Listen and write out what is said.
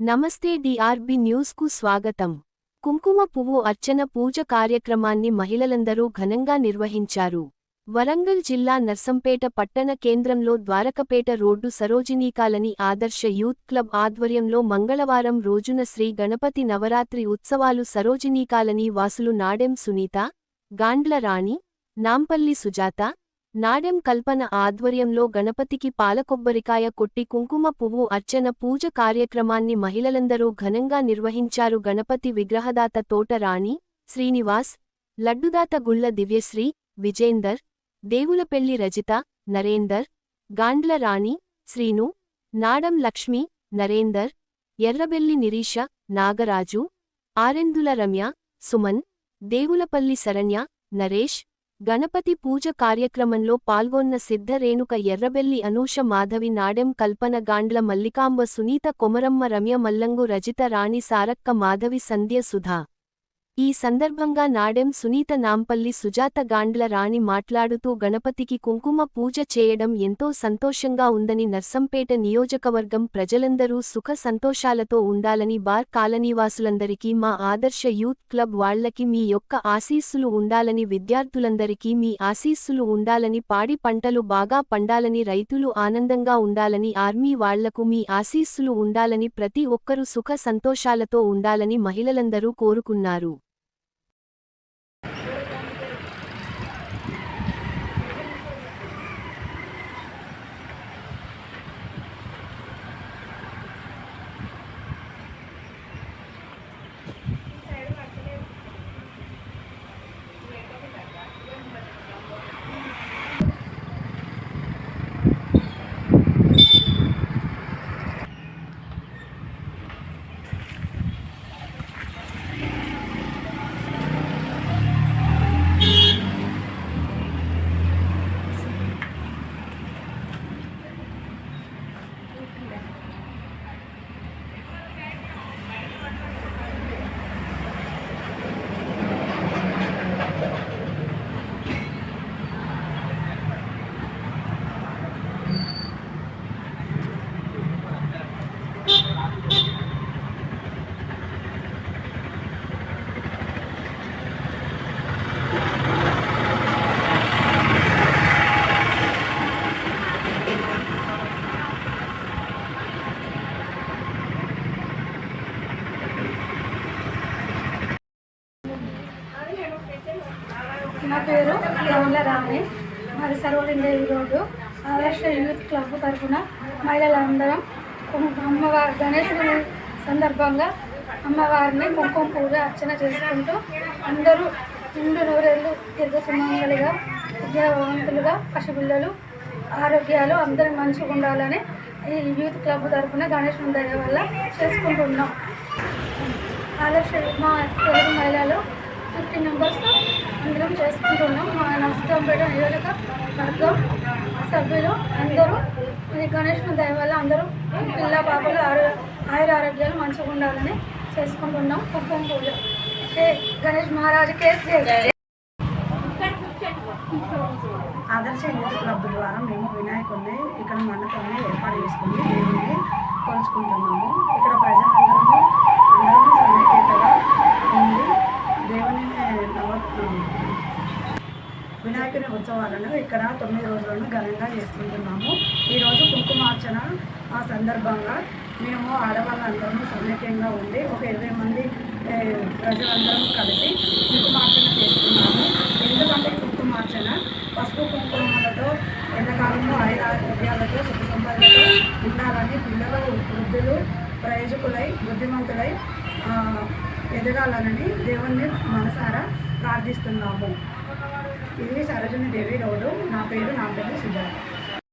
నమస్తే డిఆర్బి న్యూస్కు స్వాగతం. కుంకుమ పువ్వు అర్చన పూజ కార్యక్రమాన్ని మహిళలందరూ ఘనంగా నిర్వహించారు. వరంగల్ జిల్లా నర్సంపేట పట్టణ కేంద్రంలో ద్వారకపేట రోడ్డు సరోజినీకాలని ఆదర్శ యూత్ క్లబ్ ఆధ్వర్యంలో మంగళవారం రోజున శ్రీ గణపతి నవరాత్రి ఉత్సవాలు సరోజినీకాలని వాసులు నాడెం సునీత గాండ్ల రాణి నాంపల్లి సుజాత నాడెం కల్పన ఆధ్వర్యంలో గణపతికి పాలకొబ్బరికాయ కొట్టి కుంకుమ పువ్వు అర్చన పూజ కార్యక్రమాన్ని మహిళలందరూ ఘనంగా నిర్వహించారు గణపతి విగ్రహదాత తోట రాణి శ్రీనివాస్ లడ్డుదాత గుళ్ళ దివ్యశ్రీ విజేందర్ దేవులపెల్లి రజిత నరేందర్ గాండ్ల రాణి శ్రీను నాడం లక్ష్మి నరేందర్ ఎర్రబెల్లి నిరీష నాగరాజు ఆరెందుల రమ్య సుమన్ దేవులపల్లి శరణ్య నరేష్ గణపతి పూజ కార్యక్రమంలో పాల్గొన్న సిద్ధ రేణుక ఎర్రబెల్లి అనూష మాధవి నాడెం కల్పన గాండ్ల మల్లికాంబ సునీత కొమరమ్మ రమ్య మల్లంగు రజిత రాణి సారక్క మాధవి సంధ్య సుధా. ఈ సందర్భంగా నాడెం సునీత నాంపల్లి సుజాత గాండ్ల రాణి మాట్లాడుతూ గణపతికి కుంకుమ పూజ చేయడం ఎంతో సంతోషంగా ఉందని నర్సంపేట నియోజకవర్గం ప్రజలందరూ సుఖ సంతోషాలతో ఉండాలని బార్ కాలనీవాసులందరికీ మా ఆదర్శ యూత్ క్లబ్ వాళ్ళకి మీ యొక్క ఆశీస్సులు ఉండాలని విద్యార్థులందరికీ మీ ఆశీస్సులు ఉండాలని పాడి పంటలు బాగా పండాలని రైతులు ఆనందంగా ఉండాలని ఆర్మీ వాళ్ళకు మీ ఆశీస్సులు ఉండాలని ప్రతి ఒక్కరూ సుఖ సంతోషాలతో ఉండాలని మహిళలందరూ కోరుకున్నారు. నా పేరు రమణ రాణి మరి సర్వలింగేవి రోడ్డు. ఆదర్శ యూత్ క్లబ్ తరఫున మహిళలందరం కుంకుమ అమ్మవారి గణేశుని సందర్భంగా అమ్మవారిని కుంకుమ పూజ అర్చన చేసుకుంటూ అందరూ నిండు నూరేళ్ళు దీర్ఘసుమంగలిగా విద్యావంతులుగా పసిపిల్లలు ఆరోగ్యాలు అందరూ మంచిగా ఉండాలని ఈ యూత్ క్లబ్ తరఫున గణేశుని దయ వల్ల చేసుకుంటున్నాం. ఆదర్శ మా తెలుగు మహిళలు ఫిఫ్టీ మెంబర్స్తో అందరం చేసుకుంటున్నాం. మా నష్టంపేట నియోజక వర్గం సభ్యులు అందరూ ఈ గణేష్ దయ వల్ల అందరూ పిల్ల పాపలు ఆరో ఆయుర ఆరోగ్యాలు మంచిగా ఉండాలని చేసుకుంటున్నాం. కుంకుమ పూజ. జై గణేష్ మహారాజుకే జై. ఆదర్శ యూత్ క్లబ్ ద్వారా మేము వినాయకుడిని ఇక్కడ మండపాన్ని ఏర్పాటు చేసుకుని దేవుడిని కొలుచుకుంటున్నాము వినాయకుని ఉత్సవాలను ఇక్కడ తొమ్మిది రోజులను ఘనంగా చేసుకుంటున్నాము. ఈరోజు కుంకుమార్చన ఆ సందర్భంగా మేము ఆడవాళ్ళందరము సమైక్యంగా ఉండి ఒక ఇరవై మంది ప్రజలందరం కలిసి కుంకుమార్చన చేస్తున్నాము ఎందుకంటే కుంకుమార్చన పసుపు కుంకుమలతో ఎంతకాలంలో ఐదు ఆరోగ్యాలతో సుఖ సంపదలతో ఉండాలని పిల్లలు వృద్ధులు ప్రయోజకులై బుద్ధిమంతులై ఎదగాలని ఎదగాలనని దేవుణ్ణి మనసారా ప్రార్థిస్తున్నాము. ఇది సరోజిని దేవి రోడ్డు నా పేరు నా పేరు సుజాత.